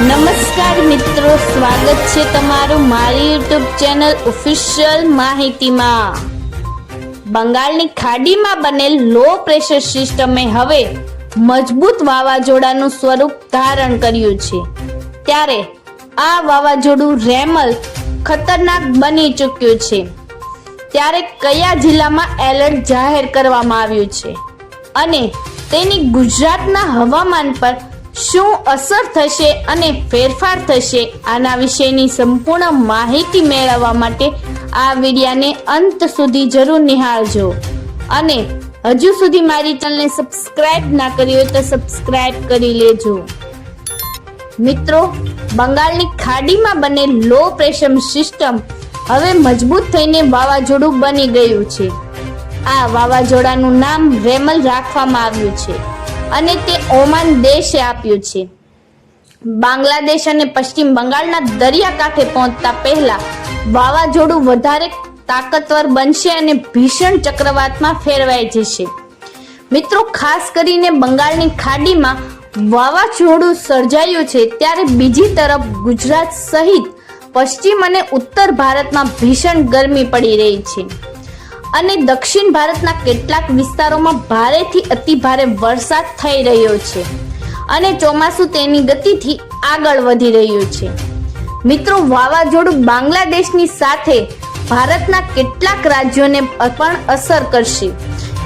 નમસ્કાર મિત્રો, સ્વાગત છે તમારું મારી યુટ્યુબ ચેનલ ઓફિશિયલ માહિતીમાં. બંગાળની ખાડીમાં બનેલ લો પ્રેશર સિસ્ટમે હવે મજબૂત વાવાઝોડાનું સ્વરૂપ ધારણ કર્યું છે. ત્યારે આ વાવાઝોડું રેમલ ખતરનાક બની ચૂક્યું છે. ત્યારે કયા જિલ્લામાં એલર્ટ જાહેર કરવામાં આવ્યું છે? અને તેની ગુજરાતના હવામાન પર શું અસર થશે અને ફેરફાર થશે? આના વિશેની સંપૂર્ણ માહિતી મેળવવા માટે આ વિડિયાને અંત સુધી જરૂર નિહાળજો. અને હજુ સુધી મારી ચેનલને સબસ્ક્રાઇબ ના કરી હોય તો સબસ્ક્રાઇબ કરી લેજો. મિત્રો, બંગાળની ખાડીમાં બને લો પ્રેશર સિસ્ટમ હવે મજબૂત થઈને વાવાઝોડું બની ગયું છે. આ વાવાઝોડાનું નામ રેમલ રાખવામાં આવ્યું છે. અને તે ઓમાન દેશે આપ્યું છે. બાંગ્લાદેશ અને પશ્ચિમ બંગાળના દરિયાકાંઠે પહોંચતા પહેલા વાવાઝોડું વધારે તાકતવર બનશે અને ભીષણ ચક્રવાતમાં ફેરવાઈ જશે. મિત્રો, ખાસ કરીને બંગાળની ખાડીમાં વાવાઝોડું સર્જાયું છે ત્યારે બીજી તરફ ગુજરાત સહિત પશ્ચિમ અને ઉત્તર ભારતમાં ભીષણ ગરમી પડી રહી છે. અને દક્ષિણ ભારતના કેટલાક વિસ્તારોમાં ભારેથી અતિ ભારે વરસાદ થઈ રહ્યો છે અને ચોમાસું તેની ગતિથી આગળ વધી રહ્યું છે. મિત્રો, વાવાઝોડું બાંગ્લાદેશની સાથે ભારતના કેટલાક રાજ્યોને પણ અસર કરશે.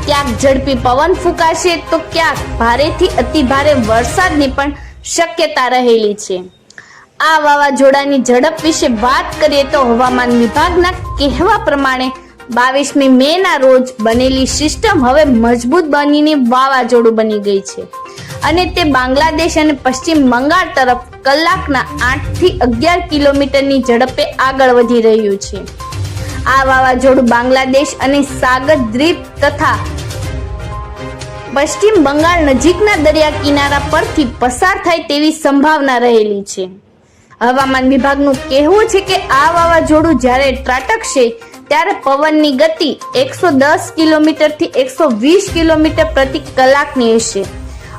ક્યાંક ઝડપી પવન ફૂંકાશે તો ક્યાંક ભારેથી અતિ ભારે વરસાદની પણ શક્યતા રહેલી છે. આ વાવાઝોડાની ઝડપ વિશે વાત કરીએ તો હવામાન વિભાગના કહેવા પ્રમાણે બાવીસમી મે ના રોજ બનેલી સિસ્ટમ હવે મજબૂત બનીને વાવાઝોડું બની ગઈ છે. અને તે બાંગ્લાદેશ અને પશ્ચિમ બંગાળ તરફ કલાકના આઠથી અગિયાર કિલોમીટરની ઝડપે આગળ વધી રહ્યું છે. આ વાવાઝોડું બાંગ્લાદેશ અને સાગર દ્વીપ તથા પશ્ચિમ બંગાળ નજીકના દરિયા કિનારા પરથી પસાર થાય તેવી સંભાવના રહેલી છે. હવામાન વિભાગનું કહેવું છે કે આ વાવાઝોડું જ્યારે ત્રાટકશે ત્યારે પવનની ગતિ એકસો દસ કિલોમીટરથી એકસો વીસ કિલોમીટર પ્રતિ કલાકની હશે.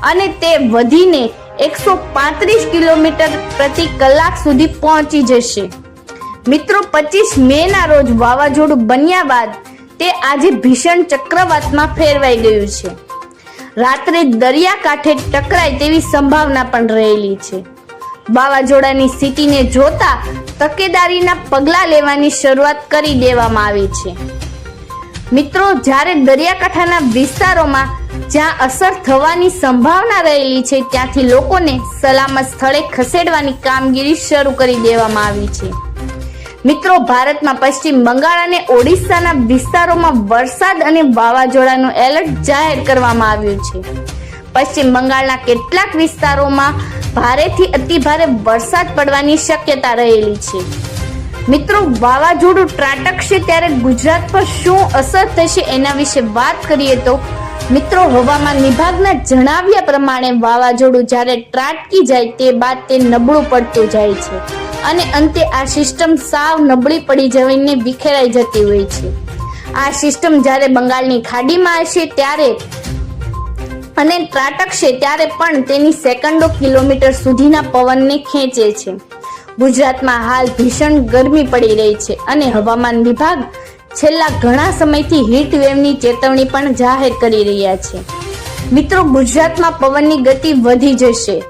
અને તે વધીને એકસો પાંત્રીસ કિલોમીટર પ્રતિ કલાક સુધી પહોંચી જશે. મિત્રો, પચીસ મે ના રોજ વાવાઝોડું બન્યા બાદ તે આજે ભીષણ ચક્રવાતમાં ફેરવાઈ ગયું છે. રાત્રે દરિયાકાંઠે ટકરાય તેવી સંભાવના પણ રહેલી છે. વાવાઝોડાની સ્થિતિને જોતા તકેદારીના પગલાં લેવાની શરૂઆત કરી દેવામાં આવી છે. મિત્રો, જ્યારે દરિયાકાંઠાના વિસ્તારોમાં જ્યાં અસર થવાની સંભાવના રહેલી છે, ત્યાંથી લોકોને સલામત સ્થળે ખસેડવાની કામગીરી શરૂ કરી દેવામાં આવી છે. મિત્રો, ભારતમાં પશ્ચિમ બંગાળ અને ઓડિશાના વિસ્તારોમાં વરસાદ અને વાવાઝોડાનું એલર્ટ જાહેર કરવામાં આવ્યું છે. પશ્ચિમ બંગાળના કેટલાક વિસ્તારોમાં ભારેથી અતિભારે વરસાદ પડવાની શક્યતા રહેલી છે. મિત્રો, વાવાઝોડું ત્રાટકશે ત્યારે ગુજરાત પર શું અસર થશે એના વિશે વાત કરીએ તો, મિત્રો, હવામાન વિભાગના જણાવ્યા પ્રમાણે વાવાઝોડું જ્યારે ત્રાટકી જાય તે બાદ તે નબળું પડતું જાય છે અને અંતે આ સિસ્ટમ સાવ નબળી પડી જવીને વિખેરાઈ જતી હોય છે. આ સિસ્ટમ જ્યારે બંગાળની ખાડીમાં હશે ત્યારે અને ત્રાટકશે ત્યારે પણ તેની સેકન્ડો કિલોમીટર સુધીના પવનને ખેંચે છે. ગુજરાતમાં હાલ ભીષણ ગરમી પડી રહી છે અને હવામાન વિભાગ છેલ્લા ઘણા સમયથી હીટ વેવની ચેતવણી પણ જાહેર કરી રહ્યા છે. મિત્રો, ગુજરાતમાં પવનની ગતિ વધી જશે.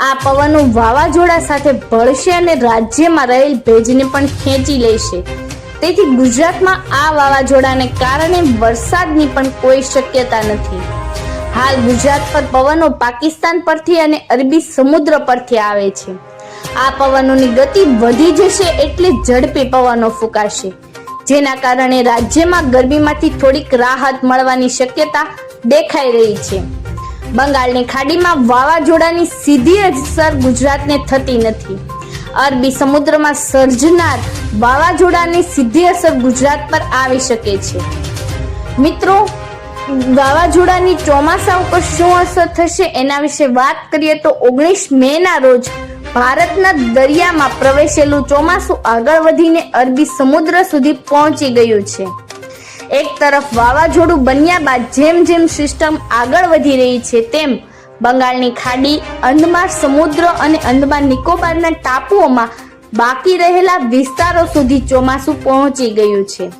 આ પવનો વાવાઝોડા સાથે ભળશે અને રાજ્યમાં રહેલ ભેજને પણ ખેંચી લેશે. તેથી ગુજરાતમાં આ વાવાઝોડાને કારણે વરસાદની પણ કોઈ શક્યતા નથી. હાલ ગુજરાત પર પવનો પાકિસ્તાન પરથી અને અરબી સમુદ્ર પરથી આવે છે. આ પવનોની ગતિ વધી જશે એટલે ઝડપી પવનો ફૂંકાશે. જેના કારણે રાજ્યમાં ગરમીમાંથી થોડીક રાહત મળવાની શક્યતા દેખાઈ રહી છે. બંગાળની ખાડીમાં વાવાઝોડાની સીધી અસર ગુજરાતને થતી નથી. અરબી સમુદ્રમાં સર્જનાર વાવાઝોડાની સીધી અસર ગુજરાત પર આવી શકે છે. મિત્રો વાવાઝોડાની ચોમાસા ઉપર શું અસર થશે એના વિશે વાત કરીએ તો ઓગણીસ મે ના રોજ ભારતના દરિયામાં પ્રવેશેલું ચોમાસું આગળ વધીને અરબી સમુદ્ર સુધી પહોંચી ગયું છે. એક તરફ વાવાઝોડું બન્યા બાદ જેમ જેમ સિસ્ટમ આગળ વધી રહી છે, તેમ બંગાળની ખાડી, અંદમાન સમુદ્ર અને અંદમાન નિકોબારના ટાપુઓમાં બાકી રહેલા વિસ્તારો સુધી ચોમાસું પહોંચી ગયું છે.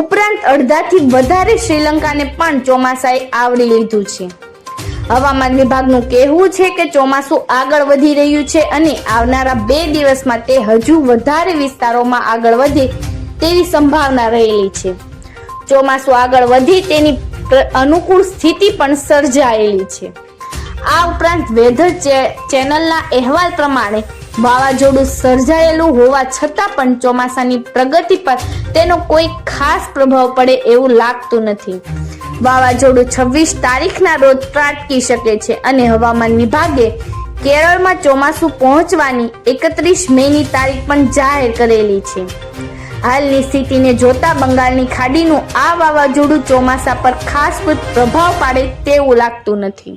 ઉપરાંત અડધાથી વધારે શ્રીલંકાને પણ ચોમાસાએ આવરી લીધું છે. હવામાન વિભાગનું કહેવું છે કે ચોમાસું આગળ વધી રહ્યું છે અને આવનારા બે દિવસમાં તે હજુ વધારે વિસ્તારોમાં આગળ વધે તેવી સંભાવના રહેલી છે. ચોમાસું આગળ વધી તેની અનુકૂળ સ્થિતિ પણ સર્જાયેલી છે. આ ઉપરાંત વેધર ચેનલના અહેવાલ પ્રમાણે વાવાઝોડું સર્જાયેલું હોવા છતાં પણ ચોમાસાની પ્રગતિ પર તેનો કોઈ ખાસ પ્રભાવ પડે એવું લાગતું નથી. વાવાઝોડું છવ્વીસ તારીખના રોજ ત્રાટકી શકે છે અને હવામાન વિભાગે કેરળમાં ચોમાસું પહોંચવાની એકત્રીસ મેની તારીખ પણ જાહેર કરેલી છે. હાલની સ્થિતિને જોતા બંગાળની ખાડીનું આ વાવાઝોડું ચોમાસા પર ખાસ પ્રભાવ પાડે તેવું લાગતું નથી.